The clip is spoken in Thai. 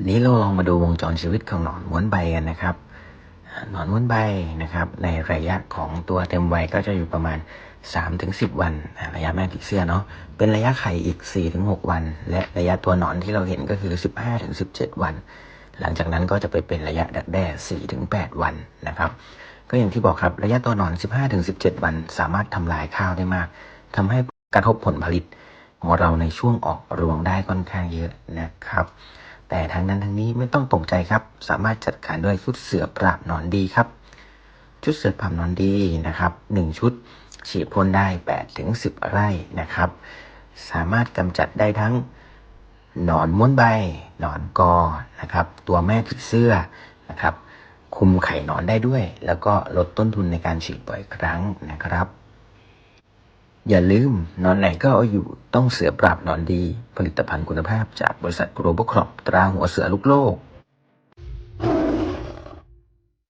นี้เราลองมาดูวงจรชีวิตของหนอนม้วนใบกันนะครับ หนอนม้วนใบนะครับ ในระยะของตัวเต็มวัยก็จะอยู่ประมาณ 3-10 วัน ระยะแม่ผีเสื้อเนาะเป็นระยะไข่อีก 4-6 วัน และระยะตัวหนอนที่เราเห็นก็คือ 15-17 วัน หลังจากนั้นก็จะไปเป็นระยะดักแด้ 4-8 วันนะครับ ก็อย่างที่บอกครับระยะตัวหนอน 15-17 วัน สามารถทำลายข้าวได้มากทำให้กระทบผลผลิตของเราในช่วงออกรวงได้ค่อนข้างเยอะนะครับ แต่ทั้งนั้นทั้งนี้ไม่ต้องตกใจครับ สามารถจัดการด้วยชุดเสือปราบหนอนดีครับ ชุดเสือปราบหนอนดีนะครับหนึ่งชุดฉีดพ่นได้8ถึง10 ไร่นะครับ สามารถกำจัดได้ทั้งหนอนม้วนใบ หนอนกอนะครับ ตัวแม่ผีเสื้อนะครับ คุมไข่หนอนได้ด้วย แล้วก็ลดต้นทุนในการฉีดบ่อยครั้งนะครับ อย่าลืมนอนไหนก็เอาอยู่ต้องเสือปราบนอนดี ผลิตภัณฑ์คุณภาพจากบริษัทโรบครอปตราหัวเสือลูกโลก